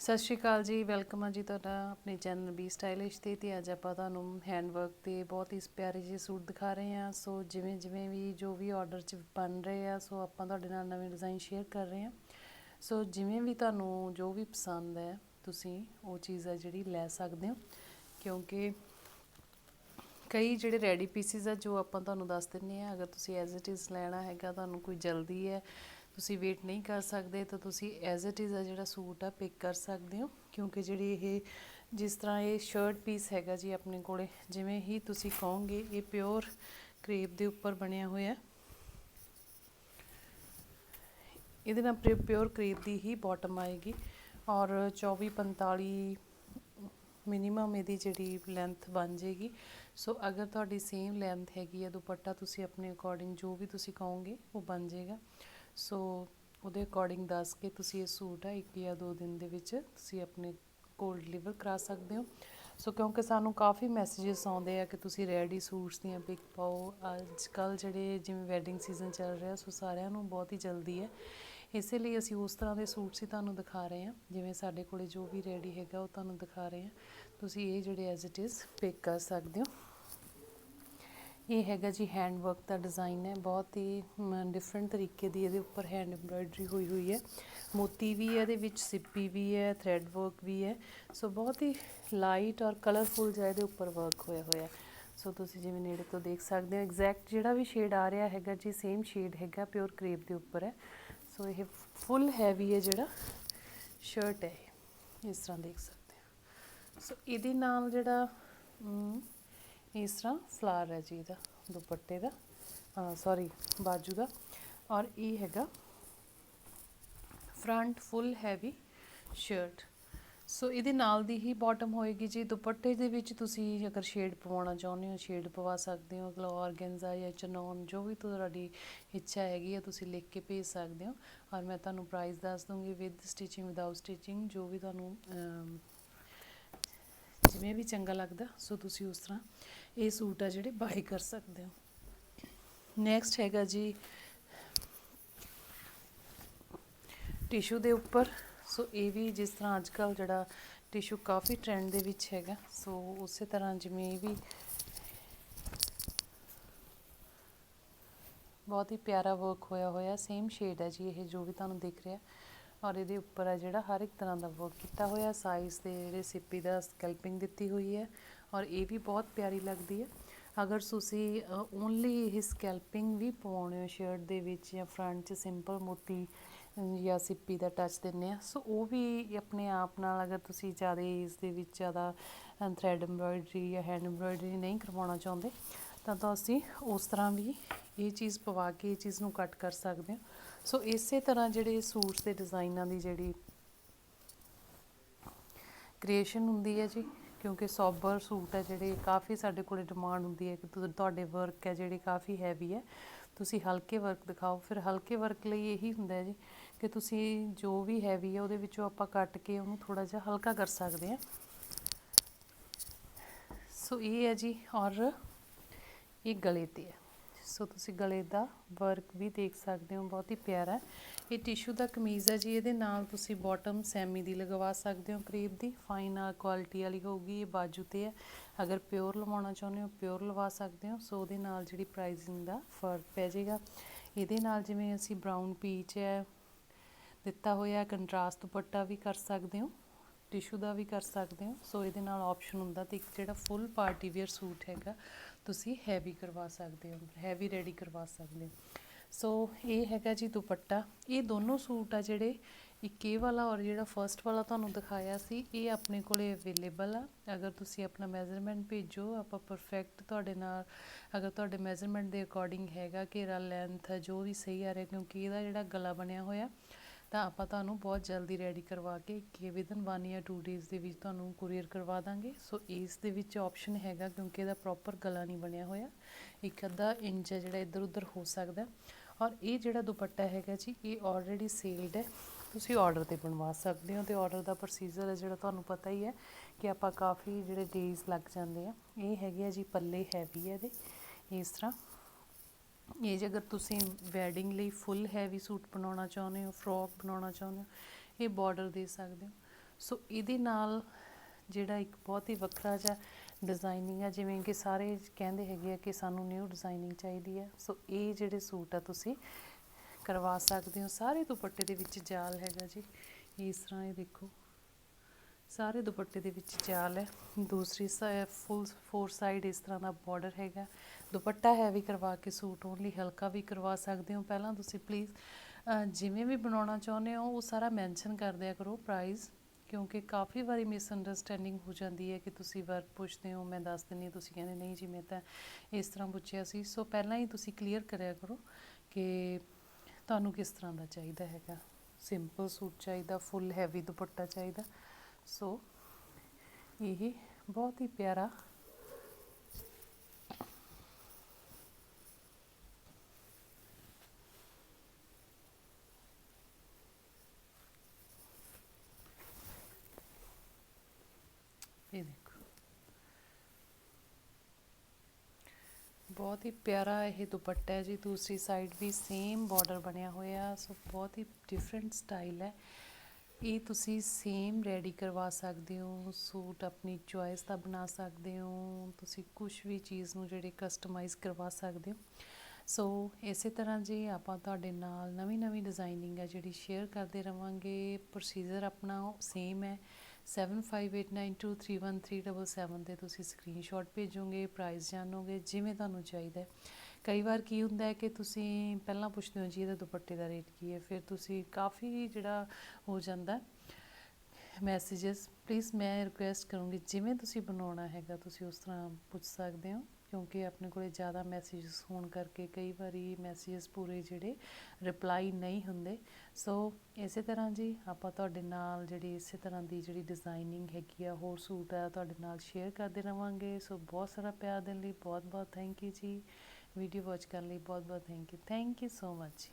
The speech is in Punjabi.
ਸਤਿ ਸ਼੍ਰੀ ਅਕਾਲ ਜੀ, ਵੈਲਕਮ ਆ ਜੀ ਤੁਹਾਡਾ ਆਪਣੇ ਚੈਨਲ ਬੀ ਸਟਾਈਲਿਸ਼ ਤੇ ਤੇ ਅੱਜ ਆਪਾਂ ਤੁਹਾਨੂੰ ਹੈਂਡਵਰਕ ਤੇ ਬਹੁਤ ਹੀ ਪਿਆਰੇ ਜਿਹੇ ਸੂਟ ਦਿਖਾ ਰਹੇ ਹਾਂ। ਸੋ ਜਿਵੇਂ ਜਿਵੇਂ ਵੀ ਜੋ ਵੀ ਆਰਡਰ 'ਚ ਬਣ ਰਹੇ ਆ, ਸੋ ਆਪਾਂ ਤੁਹਾਡੇ ਨਾਲ ਨਵੇਂ ਡਿਜ਼ਾਈਨ ਸ਼ੇਅਰ ਕਰ ਰਹੇ ਹਾਂ। ਸੋ ਜਿਵੇਂ ਵੀ ਤੁਹਾਨੂੰ ਜੋ ਵੀ ਪਸੰਦ ਹੈ, ਤੁਸੀਂ ਉਹ ਚੀਜ਼ ਆ ਜਿਹੜੀ ਲੈ ਸਕਦੇ ਹੋ। ਕਿਉਂਕਿ ਕਈ ਜਿਹੜੇ ਰੈਡੀ ਪੀਸਿਸ ਆ, ਜੋ ਆਪਾਂ ਤੁਹਾਨੂੰ ਦੱਸ ਦਿੰਨੇ ਆ ਅਗਰ ਤੁਸੀਂ ਐਜ਼ ਇਟ ਇਜ਼ ਲੈਣਾ ਹੈਗਾ, ਤੁਹਾਨੂੰ ਕੋਈ ਜਲਦੀ ਹੈ ਤੁਸੀਂ ਵੇਟ ਨਹੀਂ ਕਰ ਸਕਦੇ, ਤਾਂ ਤੁਸੀਂ ਐਜ਼ ਇਟ ਇਜ਼ ਆ ਜਿਹੜਾ ਸੂਟ ਆ ਪਿਕ ਕਰ ਸਕਦੇ ਹੋ। ਕਿਉਂਕਿ ਜਿਹੜੀ ਇਹ, ਜਿਸ ਤਰ੍ਹਾਂ ਇਹ ਸ਼ਰਟ ਪੀਸ ਹੈਗਾ ਜੀ ਆਪਣੇ ਕੋਲੇ, ਜਿਵੇਂ ਹੀ ਤੁਸੀਂ ਕਹੋਗੇ, ਇਹ ਪਿਓਰ ਕ੍ਰੇਪ ਦੇ ਉੱਪਰ ਬਣਿਆ ਹੋਇਆ। ਇਹਦੇ ਨਾਲ ਪਿਓਰ ਕ੍ਰੇਪ ਦੀ ਹੀ ਬਾਟਮ ਆਏਗੀ। ਔਰ 24 45 ਮਿਨੀਮਮ ਇਹਦੀ ਜਿਹੜੀ ਲੈਂਥ ਬਣ ਜਾਏਗੀ। ਸੋ ਅਗਰ ਤੁਹਾਡੀ ਸੇਮ ਲੈਂਥ ਹੈਗੀ ਹੈ ਦੁਪੱਟਾ, ਤੁਸੀਂ ਆਪਣੇ ਅਕੋਰਡਿੰਗ ਜੋ ਵੀ ਤੁਸੀਂ ਕਹੋਗੇ, ਉਹ ਬਣ ਜਾਏਗਾ। ਸੋ ਉਹਦੇ ਅਕੋਰਡਿੰਗ ਦੱਸ ਕੇ ਤੁਸੀਂ ਇਹ ਸੂਟ ਆ ਇੱਕ ਜਾਂ ਦੋ ਦਿਨ ਦੇ ਵਿੱਚ ਤੁਸੀਂ ਆਪਣੇ ਕੋਲ ਡਿਲੀਵਰ ਕਰਾ ਸਕਦੇ ਹੋ। ਸੋ ਕਿਉਂਕਿ ਸਾਨੂੰ ਕਾਫੀ ਮੈਸੇजेस ਆਉਂਦੇ ਆ ਕਿ ਤੁਸੀਂ ਰੈਡੀ ਸੂਟਸ ਦੀਆਂ ਪਿਕ ਪਾਓ। ਅੱਜ ਕੱਲ ਜਿਹੜੇ ਜਿਵੇਂ ਵੈਡਿੰਗ ਸੀਜ਼ਨ ਚੱਲ ਰਿਹਾ, ਸੋ ਸਾਰਿਆਂ ਨੂੰ ਬਹੁਤ ਹੀ ਜਲਦੀ ਹੈ। ਇਸੇ ਲਈ ਅਸੀਂ ਉਸ ਤਰ੍ਹਾਂ ਦੇ ਸੂਟਸ ਹੀ ਤੁਹਾਨੂੰ ਦਿਖਾ ਰਹੇ ਹਾਂ। ਜਿਵੇਂ ਸਾਡੇ ਕੋਲੇ ਜੋ ਵੀ ਰੈਡੀ ਹੈਗਾ ਉਹ ਤੁਹਾਨੂੰ ਦਿਖਾ ਰਹੇ ਹਾਂ। ਤੁਸੀਂ ਇਹ ਜਿਹੜੇ ਐਜ਼ ਇਟ ਇਜ਼ ਪਿਕ ਕਰ ਸਕਦੇ ਹੋ। ਇਹ ਹੈਗਾ ਜੀ ਹੈਂਡ ਵਰਕ ਦਾ ਡਿਜ਼ਾਈਨ ਹੈ। ਬਹੁਤ ਹੀ ਡਿਫਰੈਂਟ ਤਰੀਕੇ ਦੀ ਇਹਦੇ ਉੱਪਰ ਹੈਂਡ ਐਮਬ੍ਰਾਇਡਰੀ ਹੋਈ ਹੋਈ ਹੈ। ਮੋਤੀ ਵੀ ਹੈ, ਇਹਦੇ ਵਿੱਚ ਸਿੱਪੀ ਵੀ ਹੈ ਥ੍ਰੈਡ ਵਰਕ ਵੀ ਹੈ। ਸੋ ਬਹੁਤ ਹੀ ਲਾਈਟ ਔਰ ਕਲਰਫੁਲ ਜਿਹਾ ਇਹਦੇ ਉੱਪਰ ਵਰਕ ਹੋਇਆ ਹੋਇਆ ਸੋ ਤੁਸੀਂ ਜਿਵੇਂ ਨੇੜੇ ਤੋਂ ਦੇਖ ਸਕਦੇ ਹੋ ਐਗਜ਼ੈਕਟ ਜਿਹੜਾ ਵੀ ਸ਼ੇਡ ਆ ਰਿਹਾ ਹੈਗਾ ਜੀ ਸੇਮ ਸ਼ੇਡ ਹੈਗਾ ਪਿਓਰ ਕ੍ਰੇਪ ਦੇ ਉੱਪਰ ਹੈ। ਸੋ ਇਹ ਫੁੱਲ ਹੈਵੀ ਹੈ ਜਿਹੜਾ ਸ਼ਰਟ ਹੈ ਇਸ ਤਰ੍ਹਾਂ ਦੇਖ ਸਕਦੇ ਹੋ। ਸੋ ਇਹਦੇ ਨਾਲ ਜਿਹੜਾ ਇਸ ਤਰ੍ਹਾਂ ਫਲਾਰ ਹੈ ਜੀ ਇਹਦਾ, ਦੁਪੱਟੇ ਦਾ ਸੌਰੀ ਬਾਜੂ ਦਾ। ਔਰ ਇਹ ਹੈਗਾ front full heavy shirt so ਇਹਦੇ ਨਾਲ ਦੀ ਹੀ ਬਾਟਮ ਹੋਏਗੀ ਜੀ। ਦੁਪੱਟੇ ਦੇ ਵਿੱਚ ਤੁਸੀਂ ਅਗਰ ਸ਼ੇਡ ਪਵਾਉਣਾ ਚਾਹੁੰਦੇ ਹੋ ਸ਼ੇਡ ਪਵਾ ਸਕਦੇ ਹੋ ਅਗਲਾ ਆਰਗੈਂਜ਼ਾ ਜਾਂ ਚਨੌਨ ਜੋ ਵੀ ਤੁਹਾਡੀ ਇੱਛਾ ਹੈਗੀ ਹੈ ਤੁਸੀਂ ਲਿਖ ਕੇ ਭੇਜ ਸਕਦੇ ਹੋ। ਔਰ ਮੈਂ ਤੁਹਾਨੂੰ ਪ੍ਰਾਈਸ ਦੱਸ ਦੂੰਗੀ ਵਿਦ ਸਟਿਚਿੰਗ ਵਿਦਆਊਟ ਸਟਿਚਿੰਗ ਜੋ ਵੀ ਤੁਹਾਨੂੰ ਜਿਵੇਂ ਵੀ ਚੰਗਾ ਲੱਗਦਾ, ਸੋ ਤੁਸੀਂ ਉਸ ਤਰ੍ਹਾਂ ਇਹ ਸੂਟ ਆ ਜਿਹੜੇ ਬਾਈ ਕਰ ਸਕਦੇ ਹੋ। ਨੈਕਸਟ ਹੈਗਾ ਜੀ ਟਿਸ਼ੂ ਦੇ ਉੱਪਰ। ਸੋ ਇਹ ਵੀ ਜਿਸ ਤਰ੍ਹਾਂ ਅੱਜ ਕੱਲ ਜਿਹੜਾ ਟਿਸ਼ੂ ਕਾਫੀ ਟ੍ਰੈਂਡ ਦੇ ਵਿੱਚ ਹੈਗਾ, ਸੋ ਉਸੇ ਤਰ੍ਹਾਂ ਜਿਵੇਂ ਇਹ ਵੀ ਬਹੁਤ ਹੀ ਪਿਆਰਾ ਵਰਕ ਹੋਇਆ ਹੋਇਆ ਸੇਮ ਸ਼ੇਡ ਹੈ ਜੀ ਇਹ ਜੋ ਵੀ ਤੁਹਾਨੂੰ ਦਿਖ ਰਿਹਾ। ਔਰ ਇਹਦੇ ਉੱਪਰ ਹੈ ਜਿਹੜਾ ਹਰ ਇੱਕ ਤਰ੍ਹਾਂ ਦਾ ਵਰਕ ਕੀਤਾ ਹੋਇਆ ਸਾਈਜ਼ ਦੇ ਜਿਹੜੇ ਸਿੱਪੀ ਦਾ ਸਕੈਲਪਿੰਗ ਦਿੱਤੀ ਹੋਈ ਹੈ ਔਰ ਇਹ ਵੀ ਬਹੁਤ ਪਿਆਰੀ ਲੱਗਦੀ ਹੈ। ਅਗਰ ਤੁਸੀਂ ਓਨਲੀ ਇਹ ਸਕੈਲਪਿੰਗ ਵੀ ਪਵਾਉਣੇ ਹੋ ਸ਼ਰਟ ਦੇ ਵਿੱਚ ਜਾਂ ਫਰੰਟ 'ਚ ਸਿੰਪਲ ਮੋਤੀ ਜਾਂ ਸਿੱਪੀ ਦਾ ਟੱਚ ਦਿੰਨੇ ਆ ਸੋ ਉਹ ਵੀ ਆਪਣੇ ਆਪ ਨਾਲ ਅਗਰ ਤੁਸੀਂ ਜ਼ਿਆਦਾ ਇਸ ਦੇ ਵਿੱਚ ਜ਼ਿਆਦਾ ਥ੍ਰੈਡ ਐਮਬ੍ਰਾਇਡਰੀ ਜਾਂ ਹੈਂਡ ਐਮਬ੍ਰਾਇਡਰੀ ਨਹੀਂ ਕਰਵਾਉਣਾ ਚਾਹੁੰਦੇ, ਤਾਂ ਤੁਸੀਂ ਉਸ ਤਰ੍ਹਾਂ ਵੀ ਇਹ ਚੀਜ਼ ਪਵਾ ਕੇ ਇਹ ਚੀਜ਼ ਨੂੰ ਕੱਟ ਕਰ ਸਕਦੇ ਹੋ। ਸੋ ਇਸੇ ਤਰ੍ਹਾਂ ਜਿਹੜੇ ਸੂਟਸ ਦੇ ਡਿਜ਼ਾਈਨਾਂ ਦੀ ਜਿਹੜੀ ਕ੍ਰੀਏਸ਼ਨ ਹੁੰਦੀ ਹੈ ਜੀ, ਕਿਉਂਕਿ ਸੋਬਰ ਸੂਟ ਹੈ ਜਿਹੜੇ ਕਾਫੀ ਸਾਡੇ ਕੋਲੇ ਡਿਮਾਂਡ ਹੁੰਦੀ ਹੈ ਕਿ ਤੁਹਾਡੇ ਵਰਕ ਹੈ ਜਿਹੜੇ ਕਾਫੀ ਹੈਵੀ ਹੈ। ਤੁਸੀਂ ਹਲਕੇ ਵਰਕ ਦਿਖਾਓ। ਫਿਰ ਹਲਕੇ ਵਰਕ ਲਈ ਇਹੀ ਹੁੰਦਾ ਹੈ ਜੀ ਕਿ ਤੁਸੀਂ ਜੋ ਵੀ ਹੈਵੀ ਹੈ ਉਹਦੇ ਵਿੱਚੋਂ ਆਪਾਂ ਕੱਟ ਕੇ ਉਹਨੂੰ ਥੋੜਾ ਜਿਹਾ ਹਲਕਾ ਕਰ ਸਕਦੇ ਹਾਂ। ਸੋ ਇਹ ਹੈ ਜੀ ਔਰ ਇਹ ਗਲੇ ਤੇ ਹੈ। ਸੋ ਤੁਸੀਂ ਗਲੇ ਦਾ ਵਰਕ ਵੀ ਦੇਖ ਸਕਦੇ ਹੋ, ਬਹੁਤ ਹੀ ਪਿਆਰਾ ਇਹ ਟਿਸ਼ੂ ਦਾ ਕਮੀਜ਼ ਹੈ ਜੀ, ਇਹਦੇ ਨਾਲ ਤੁਸੀਂ ਬਾਟਮ ਸੈਮੀ ਦੀ ਲਗਵਾ ਸਕਦੇ ਹੋ ਕਰੀਬ ਦੀ। ਫਾਈਨ ਕੁਆਲਿਟੀ ਵਾਲੀ ਹੋਊਗੀ, ਇਹ ਬਾਜੂ ਤੇ ਹੈ। ਅਗਰ ਪਿਓਰ ਲਵਾਉਣਾ ਚਾਹੁੰਦੇ ਹੋ ਪਿਓਰ ਲਵਾ ਸਕਦੇ ਹੋ। ਸੋ ਉਹਦੇ ਨਾਲ ਜਿਹੜੀ ਪ੍ਰਾਈਸਿੰਗ ਦਾ ਫ਼ਰਕ ਪੈ ਜਾਏਗਾ। ਇਹਦੇ ਨਾਲ ਜਿਵੇਂ ਅਸੀਂ ਬਰਾਊਨ ਪੀਚ ਹੈ, ਦਿੱਤਾ ਹੋਇਆ ਕੰਟਰਾਸਟ ਦੁਪੱਟਾ ਵੀ ਕਰ ਸਕਦੇ ਹੋ। ਟਿਸ਼ੂ ਦਾ ਵੀ ਕਰ ਸਕਦੇ ਹੋ। ਸੋ ਇਹਦੇ ਨਾਲ ਆਪਸ਼ਨ ਹੁੰਦਾ ਤੇ ਇੱਕ ਜਿਹੜਾ ਫੁੱਲ ਪਾਰਟੀ ਵੇਅਰ ਸੂਟ ਹੈਗਾ, ਤੁਸੀਂ ਹੈਵੀ ਕਰਵਾ ਸਕਦੇ ਹੋ ਹੈਵੀ ਰੈਡੀ ਕਰਵਾ ਸਕਦੇ ਹੋ। ਸੋ ਇਹ ਹੈਗਾ ਜੀ ਦੁਪੱਟਾ। ਇਹ ਦੋਨੋਂ ਸੂਟ ਆ ਜਿਹੜੇ ਇੱਕ ਇਹ ਵਾਲਾ ਔਰ ਜਿਹੜਾ ਫਰਸਟ ਵਾਲਾ ਤੁਹਾਨੂੰ ਦਿਖਾਇਆ ਸੀ, ਇਹ ਆਪਣੇ ਕੋਲੇ ਅਵੇਲੇਬਲ ਆ। ਅਗਰ ਤੁਸੀਂ ਆਪਣਾ ਮੈਜ਼ਰਮੈਂਟ ਭੇਜੋ, ਆਪਾਂ ਪਰਫੈਕਟ ਤੁਹਾਡੇ ਨਾਲ, ਅਗਰ ਤੁਹਾਡੇ ਮੈਜ਼ਰਮੈਂਟ ਦੇ ਅਕੋਰਡਿੰਗ ਹੈਗਾ ਘੇਰਾ ਲੈਂਥ ਜੋ ਵੀ ਸਹੀ ਆ ਰਿਹਾ, ਕਿਉਂਕਿ ਇਹਦਾ ਜਿਹੜਾ ਗਲਾ ਬਣਿਆ ਹੋਇਆ ਤਾਂ ਆਪਾਂ ਤੁਹਾਨੂੰ ਬਹੁਤ ਜਲਦੀ ਰੈਡੀ ਕਰਵਾ ਕੇ ਕਿ ਵਿਦਨ 1 ਜਾਂ 2 ਡੇਜ਼ ਦੇ ਵਿੱਚ ਤੁਹਾਨੂੰ ਕੁਰੀਅਰ ਕਰਵਾ ਦਾਂਗੇ। ਸੋ ਇਸ ਦੇ ਵਿੱਚ ਆਪਸ਼ਨ ਹੈਗਾ ਕਿਉਂਕਿ ਇਹਦਾ ਪ੍ਰੋਪਰ ਗਲਾ ਨਹੀਂ ਬਣਿਆ ਹੋਇਆ। ਇੱਕ ਅੱਧਾ ਇੰਚ ਹੈ ਜਿਹੜਾ ਇੱਧਰ ਉੱਧਰ ਹੋ ਸਕਦਾ। ਔਰ ਇਹ ਜਿਹੜਾ ਦੁਪੱਟਾ ਹੈਗਾ ਜੀ, ਇਹ ਆਲਰੇਡੀ ਸੇਲਡ ਹੈ। ਤੁਸੀਂ ਆਰਡਰ ਤੇ ਬਣਵਾ ਸਕਦੇ ਹੋ ਤੇ ਆਰਡਰ ਦਾ ਪ੍ਰੋਸੀਜਰ ਹੈ ਜਿਹੜਾ ਤੁਹਾਨੂੰ ਪਤਾ ਹੀ ਹੈ ਕਿ ਆਪਾਂ ਕਾਫੀ ਜਿਹੜੇ ਡੇਜ਼ ਲੱਗ ਜਾਂਦੇ ਆ। ਇਹ ਹੈਗੇ ਆ ਜੀ ਪੱਲੇ ਹੈਵੀ ਹੈ ਇਹਦੇ। ਇਸ ਤਰ੍ਹਾਂ ਇਹ ਜੇ ਅਗਰ ਤੁਸੀਂ ਵੈਡਿੰਗ ਲਈ ਫੁੱਲ ਹੈਵੀ ਸੂਟ ਬਣਾਉਣਾ ਚਾਹੁੰਦੇ ਹੋ ਫਰੋਕ ਬਣਾਉਣਾ ਚਾਹੁੰਦੇ ਹੋ, ਇਹ ਬਾਰਡਰ ਦੇ ਸਕਦੇ ਹੋ। ਸੋ ਇਹਦੇ ਨਾਲ ਜਿਹੜਾ ਇੱਕ ਬਹੁਤ ਹੀ ਵੱਖਰਾ ਜਿਹਾ ਡਿਜ਼ਾਈਨਿੰਗ ਆ, ਜਿਵੇਂ ਕਿ ਸਾਰੇ ਕਹਿੰਦੇ ਹੈਗੇ ਆ ਕਿ ਸਾਨੂੰ ਨਿਊ ਡਿਜ਼ਾਈਨਿੰਗ ਚਾਹੀਦੀ ਆ। ਸੋ ਇਹ ਜਿਹੜੇ ਸੂਟ ਆ ਤੁਸੀਂ ਕਰਵਾ ਸਕਦੇ ਹੋ। ਸਾਰੇ ਦੁਪੱਟੇ ਦੇ ਵਿੱਚ ਜਾਲ ਹੈਗਾ ਜੀ। ਇਸ ਤਰ੍ਹਾਂ ਇਹ ਦੇਖੋ। ਸਾਰੇ ਦੁਪੱਟੇ ਦੇ ਵਿੱਚ ਚਾਲ ਹੈ। ਦੂਸਰੀ ਸਾਈਡ ਫੁੱਲ ਫੋਰ ਸਾਈਡ ਇਸ ਤਰ੍ਹਾਂ ਦਾ ਬਾਰਡਰ ਹੈਗਾ। ਦੁਪੱਟਾ ਹੈਵੀ ਕਰਵਾ ਕੇ ਸੂਟ ਓਨਲੀ ਹਲਕਾ ਵੀ ਕਰਵਾ ਸਕਦੇ ਹੋ। ਪਹਿਲਾਂ ਤੁਸੀਂ ਪਲੀਜ਼ ਜਿਵੇਂ ਵੀ ਬਣਾਉਣਾ ਚਾਹੁੰਦੇ ਹੋ, ਉਹ ਸਾਰਾ ਮੈਂਸ਼ਨ ਕਰ ਦਿਆ ਕਰੋ ਪ੍ਰਾਈਸ ਕਿਉਂਕਿ ਕਾਫੀ ਵਾਰੀ ਮਿਸਅੰਡਰਸਟੈਂਡਿੰਗ ਹੋ ਜਾਂਦੀ ਹੈ ਕਿ ਤੁਸੀਂ ਵਰਕ ਪੁੱਛਦੇ ਹੋ, ਮੈਂ ਦੱਸ ਦਿੰਦੀ ਤੁਸੀਂ ਕਹਿੰਦੇ ਨਹੀਂ ਜੀ, ਮੈਂ ਤਾਂ ਇਸ ਤਰ੍ਹਾਂ ਪੁੱਛਿਆ ਸੀ। ਸੋ ਪਹਿਲਾਂ ਹੀ ਤੁਸੀਂ ਕਲੀਅਰ ਕਰਿਆ ਕਰੋ ਕਿ ਤੁਹਾਨੂੰ ਕਿਸ ਤਰ੍ਹਾਂ ਦਾ ਚਾਹੀਦਾ ਹੈਗਾ। ਸਿੰਪਲ ਸੂਟ ਚਾਹੀਦਾ ਫੁੱਲ ਹੈਵੀ ਦੁਪੱਟਾ ਚਾਹੀਦਾ। ਸੋ ਇਹ ਬਹੁਤ ਹੀ ਪਿਆਰਾ ਇਹ ਦੇਖੋ ਬਹੁਤ ਹੀ ਪਿਆਰਾ ਇਹ ਦੁਪੱਟਾ ਹੈ ਜੀ ਦੂਸਰੀ ਸਾਈਡ ਵੀ ਸੇਮ ਬਾਰਡਰ ਬਣਿਆ ਹੋਇਆ ਸੋ ਬਹੁਤ ਹੀ ਡਿਫਰੈਂਟ ਸਟਾਈਲ ਹੈ ਇਹ ਤੁਸੀਂ ਸੇਮ ਰੈਡੀ ਕਰਵਾ ਸਕਦੇ ਹੋ? ਸੂਟ ਆਪਣੀ ਚੁਆਇਸ ਦਾ ਬਣਾ ਸਕਦੇ ਹੋ? ਤੁਸੀਂ ਕੁਝ ਵੀ ਚੀਜ਼ ਨੂੰ ਜਿਹੜੇ ਕਸਟਮਾਈਜ਼ ਕਰਵਾ ਸਕਦੇ ਹੋ? ਸੋ ਇਸੇ ਤਰ੍ਹਾਂ ਜੀ ਆਪਾਂ ਤੁਹਾਡੇ ਨਾਲ ਨਵੀਂ ਨਵੀਂ ਡਿਜ਼ਾਈਨਿੰਗ ਹੈ ਜਿਹੜੀ ਸ਼ੇਅਰ ਕਰਦੇ ਰਵਾਂਗੇ ਪ੍ਰੋਸੀਜਰ ਆਪਣਾ ਸੇਮ ਹੈ। 7589231377 ਤੇ ਤੁਸੀਂ ਸਕਰੀਨਸ਼ਾਟ ਭੇਜੋਗੇ ਪ੍ਰਾਈਸ ਜਾਣੋਗੇ, ਜਿਵੇਂ ਤੁਹਾਨੂੰ ਚਾਹੀਦਾ ਹੈ। ਕਈ ਵਾਰ ਕੀ ਹੁੰਦਾ ਹੈ ਕਿ ਤੁਸੀਂ ਪਹਿਲਾਂ ਪੁੱਛਦੇ ਹੋ ਜੀ, ਇਹਦਾ ਦੁਪੱਟੇ ਦਾ ਰੇਟ ਕੀ ਹੈ, ਫਿਰ ਤੁਸੀਂ ਕਾਫੀ ਜਿਹੜਾ ਹੋ ਜਾਂਦਾ ਮੈਸੇजेस ਪਲੀਜ਼ ਮੈਂ ਰਿਕੁਐਸਟ ਕਰੂੰਗੀ, ਜਿਵੇਂ ਤੁਸੀਂ ਬਣਾਉਣਾ ਹੈਗਾ, ਤੁਸੀਂ ਉਸ ਤਰ੍ਹਾਂ ਪੁੱਛ ਸਕਦੇ ਹੋ, ਕਿਉਂਕਿ ਆਪਣੇ ਕੋਲੇ ਜ਼ਿਆਦਾ ਮੈਸੇजेस ਹੋਣ ਕਰਕੇ ਕਈ ਵਾਰੀ ਮੈਸੇजेस ਪੂਰੇ ਜਿਹੜੇ ਰਿਪਲਾਈ ਨਹੀਂ ਹੁੰਦੇ। ਸੋ ਇਸੇ ਤਰ੍ਹਾਂ ਜੀ, ਆਪਾਂ ਤੁਹਾਡੇ ਨਾਲ ਜਿਹੜੀ ਇਸੇ ਤਰ੍ਹਾਂ ਦੀ ਜਿਹੜੀ ਡਿਜ਼ਾਈਨਿੰਗ ਹੈਗੀ ਆ, ਹੋਰ ਸੂਟ ਆ, ਤੁਹਾਡੇ ਨਾਲ ਸ਼ੇਅਰ ਕਰਦੇ ਰਵਾਂਗੇ। ਸੋ ਬਹੁਤ ਸਾਰਾ ਪਿਆਰ ਦੇਣ ਲਈ ਬਹੁਤ ਬਹੁਤ ਥੈਂਕ ਯੂ ਜੀ। ਵੀਡੀਓ ਵਾਚ ਕਰਨ ਲਈ ਬਹੁਤ ਬਹੁਤ thank you thank you so much